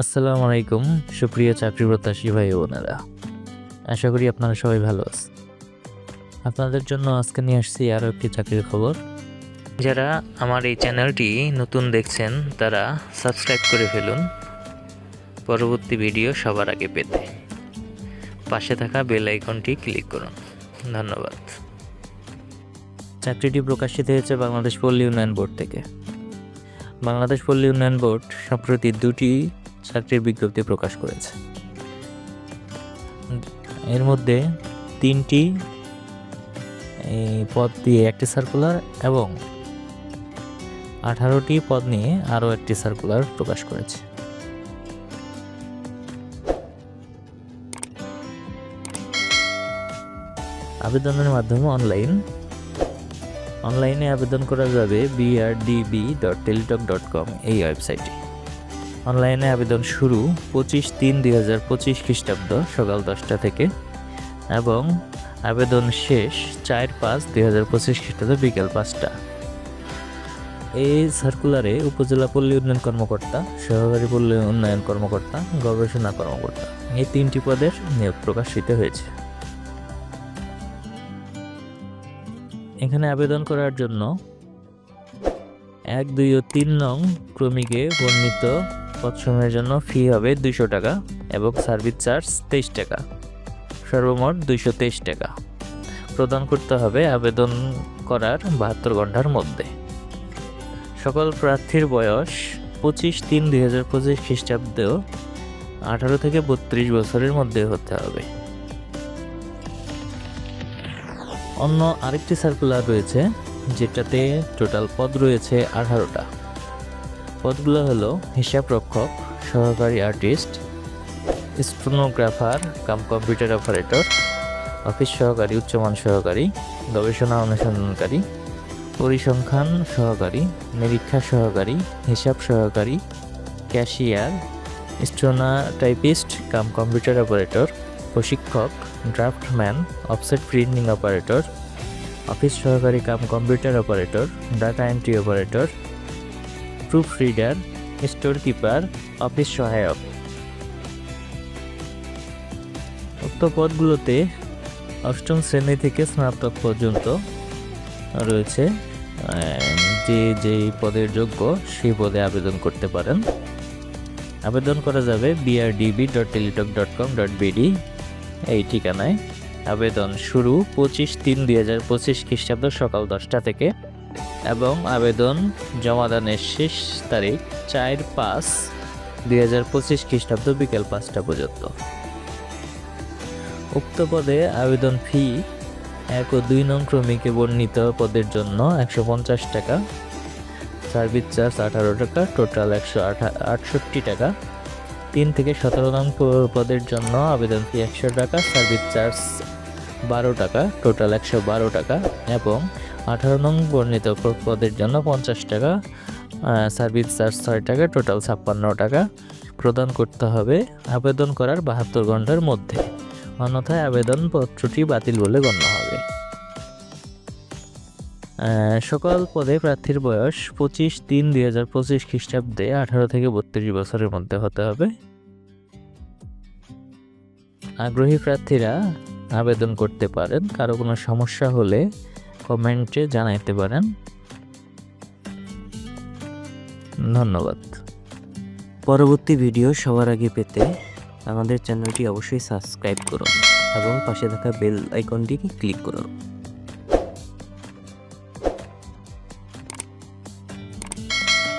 আসসালামু আলাইকুম, সুপ্রিয় চাকরি প্রত্যাশী ভাই বোনেরা। আশা করি আপনারা সবাই ভালো আছেন। আপনাদের জন্য আজকে নিয়ে আসছি আরও একটি চাকরির খবর। যারা আমার এই চ্যানেলটি নতুন দেখছেন, তারা সাবস্ক্রাইব করে ফেলুন। পরবর্তী ভিডিও সবার আগে পেতে। পাশে থাকা বেল আইকনটি ক্লিক করুন। ধন্যবাদ। চাকরিটি প্রকাশিত হয়েছে বাংলাদেশ পল্লী উন্নয়ন বোর্ড থেকে। বাংলাদেশ পল্লী উন্নয়ন বোর্ড সম্প্রতি দুটি চাকরির বিজ্ঞপ্তি প্রকাশ করেছে। এর মধ্যে তিনটি পদ দিয়ে একটি সার্কুলার এবং আঠারোটি পদ নিয়ে আরও একটি সার্কুলার প্রকাশ করেছে। আবেদনের মাধ্যমে অনলাইন অনলাইনে আবেদন করা যাবে BRDB dot Teletalk dot com এই ওয়েবসাইটে অনলাইনে আবেদন শুরু পঁচিশ তিন দুই হাজার পঁচিশ খ্রিস্টাব্দ সকাল দশটা থেকে এবং আবেদন শেষ চার পাঁচ দুই হাজার পঁচিশ খ্রিস্টাব্দ বিকেল পাঁচটা। এই সার্কুলারে উপজেলা পল্লী উন্নয়ন কর্মকর্তা, সহকারী পল্লী উন্নয়ন কর্মকর্তা, গবেষণা কর্মকর্তা এই তিনটি পদের নিয়োগ প্রকাশিত হয়েছে। এখানে আবেদন করার জন্য এক, দুই ও তিন নং ক্রমিকে বর্ণিত পদসমূহের জন্য ফি হবে দুইশো টাকা এবং সার্ভিস চার্জ তেইশ টাকা। সর্বমোট দুইশো তেইশ টাকা। প্রদান করতে হবে আবেদন করার বাহাত্তর ঘণ্টার মধ্যে। সকল প্রার্থীর বয়স পঁচিশ তিন দুই হাজার পঁচিশ খ্রিস্টাব্দ আঠারো থেকে বত্রিশ বছরের মধ্যে হতে হবে। অন্য আরেকটি সার্কুলার রয়েছে, যেটাতে টোটাল পদ রয়েছে আঠারোটা। পদগুলো হলো হিসাব রক্ষক সহকারী artist stenographer cum computer operator, office সহকারী, উচ্চমান সহকারী, গবেষণা অনুসন্ধানকারী, পরিসংখ্যান সহকারী, নিরীক্ষা সহকারী, হিসাব সহকারী, cashier steno typist cum computer operator, প্রশিক্ষক, draftsman, offset printing operator, office সহকারী, cum computer operator, data entry operator proof reader store keeper office সহায়ক। উক্ত পদগুলোতে অষ্টম শ্রেণি থেকে স্নাতক পর্যন্ত রয়েছে। যে যেই পদের যোগ্য সেই পদে আবেদন করতে পারেন। আবেদন করা যাবে BRDB dot Teletalk dot com dot BD এই ঠিকানায়। আবেদন শুরু পঁচিশ তিন দুই হাজার পঁচিশ খ্রিস্টাব্দ সকাল দশটা থেকে। এবং আবেদন জমাদানের শেষ তারিখ চার পাঁচ দুই হাজার পঁচিশ খ্রিস্টাব্দ বিকেল পাঁচটা পর্যন্ত। উক্ত পদে আবেদন ফি এক ও দুই নং ক্রমিকে বর্ণিত পদের জন্য একশো পঞ্চাশ টাকা, সার্ভিস চার্জ আঠারো টাকা, টোটাল একশো আটষট্টি টাকা। তিন থেকে সতেরো নং পদের জন্য আবেদন ফি একশো টাকা, সার্ভিস চার্জ বারো টাকা, টোটাল একশো বারো টাকা এবং আঠারো নং বর্ণিত পদের জন্য পঞ্চাশ টাকা সার্ভিস চার্জ ছয় টাকা টোটাল ছাপ্পান্ন টাকা প্রদান করতে হবে আবেদন করার বাহাত্তর ঘণ্টার মধ্যে। অন্যথায় আবেদনপত্রটি বাতিল বলে গণ্য হবে। সকল পদে প্রার্থীর বয়স পঁচিশ তিন দুই হাজার পঁচিশ খ্রিস্টাব্দে আঠারো থেকে বত্রিশ বছরের মধ্যে হতে হবে। আগ্রহী প্রার্থীরা আবেদন করতে পারেন। কারও কোনো সমস্যা হলে কমেন্টে জানাইতে পারেন। ধন্যবাদ। পরবর্তী ভিডিও সবার আগে পেতে আমাদের চ্যানেলটি অবশ্যই সাবস্ক্রাইব করুন এবং পাশে থাকা বেল আইকনটি ক্লিক করুন।